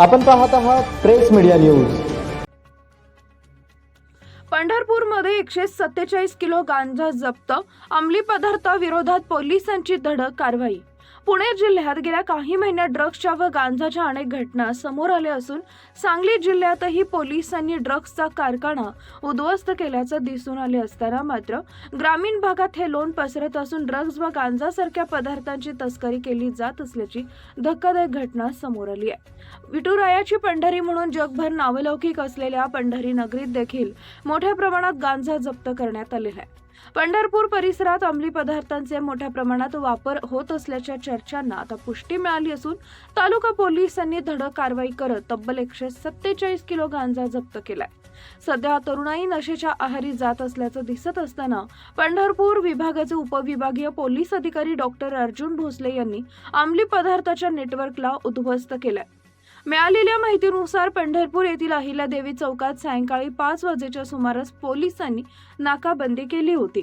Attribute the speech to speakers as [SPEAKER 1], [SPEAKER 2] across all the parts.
[SPEAKER 1] आपण पाहत आहात प्रेस मीडिया न्यूज.
[SPEAKER 2] पंढरपूरमध्ये एकशे सत्तेचाळीस किलो गांजा जप्त अंमली पदार्थाविरोधात पोलिसांची धडक कारवाई पुणे जिल्ह्यात गेल्या काही महिन्यात ड्रग्सच्या व गांजाच्या अनेक घटना समोर आल्या असून सांगली जिल्ह्यातही पोलिसांनी ड्रग्सचा कारखाना उद्ध्वस्त केल्याचं दिसून आले असताना मात्र ग्रामीण भागात हे लोन पसरत असून ड्रग्ज व गांजासारख्या पदार्थांची तस्करी केली जात असल्याची धक्कादायक घटना समोर आली आहे. विठुरायाची पंढरी म्हणून जगभर नावलौकिक असलेल्या पंढरी नगरीत देखील मोठ्या प्रमाणात गांजा जप्त करण्यात आलेला आहे. पंढरपूर परिसरात अंमली पदार्थांचे मोठ्या प्रमाणात वापर होत असल्याच्या चर्चांना आता पुष्टी मिळाली असून तालुका पोलिसांनी धडक कारवाई करत तब्बल एकशे सत्तेचाळीस किलो गांजा जप्त केलाय. सध्या तरुणाई नशेच्या आहारी जात असल्याचं दिसत असताना पंढरपूर विभागाचे उपविभागीय पोलीस अधिकारी डॉक्टर अर्जुन भोसले यांनी अंमली पदार्थाच्या नेटवर्कला उद्ध्वस्त केलाय. मिळालेल्या माहितीनुसार पंढरपूर येथील अहिल्या देवी चौकात सायंकाळी पाच वाजेच्या सुमारास पोलिसांनी नाकाबंदी केली होती.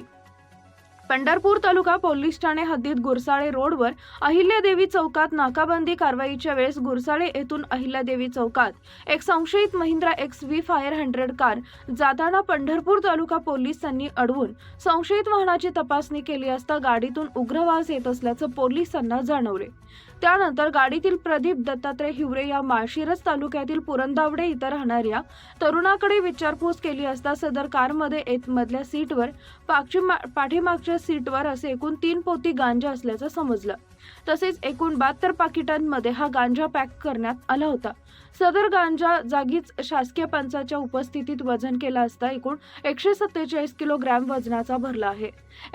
[SPEAKER 2] पंढरपूर तालुका पोलीस ठाणे हद्दीत गुरसाळे रोडवर अहिल्यादेवी चौकात नाकाबंदी कारवाईच्या वेळेस गुरसाळे येथून अहिल्यादेवी चौकात एक संशयित Mahindra X V five hundred car जाताना पंढरपूर तालुका पोलिसांनी अडवून संशयित वाहनाची तपासणी केली असता गाडीतून उग्रवास येत असल्याचं पोलिसांना जाणवले. त्यानंतर गाडीतील प्रदीप दत्तात्रय हिवरे या माळशिरस तालुक्यातील पुरंदावडे इथं राहणाऱ्या तरुणाकडे विचारपूस केली असता सदर कारमध्ये एक मधल्या सीटवर पाठीमागच्या सीटवर असे एकूण तीन पोती गांजा असल्याचं समजलं. तसेच एकूण बहात्तर पाकिटांमध्ये हा गांजा पॅक करण्यात आला होता. सदर गांजा जागीच शासकीय पंचाच्या उपस्थितीत वजन केला असता एकूण एकशे सत्तेचाळीस किलोग्रॅम वजनाचा भरला आहे.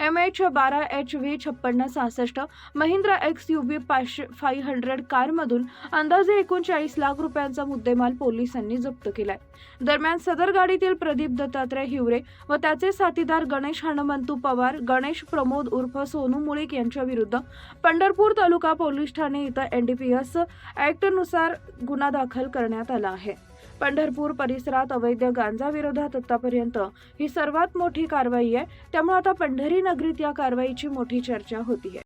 [SPEAKER 2] एम एच बारा एच व्ही छप्पन्न सहासष्ट महिंद्रा एक्स यू व्ही पाचशे फाईव्ह हंड्रेड कारमधून अंदाजे एकोणचाळीस लाख रुपयांचा मुद्देमाल पोलिसांनी जप्त केलाय. दरम्यान सदर गाडीतील प्रदीप दत्तात्रय हिवरे व त्याचे साथीदार गणेश हनुमंतू पवार गणेश प्रमोद उर्फ सोनू मुळीक यांच्या विरुद्ध पंढरपूर तालुका पोलीस ठाणे इथं एनडीपीएस ऍक्टनुसार गुन्हा दाखल करण्यात आला आहे. पंढरपूर परिसरात अवैध गांजा विरोधात आतापर्यंत ही सर्वात मोठी कारवाई आहे. त्यामुळे आता पंढरी नगरीत या कारवाईची मोठी चर्चा होती आहे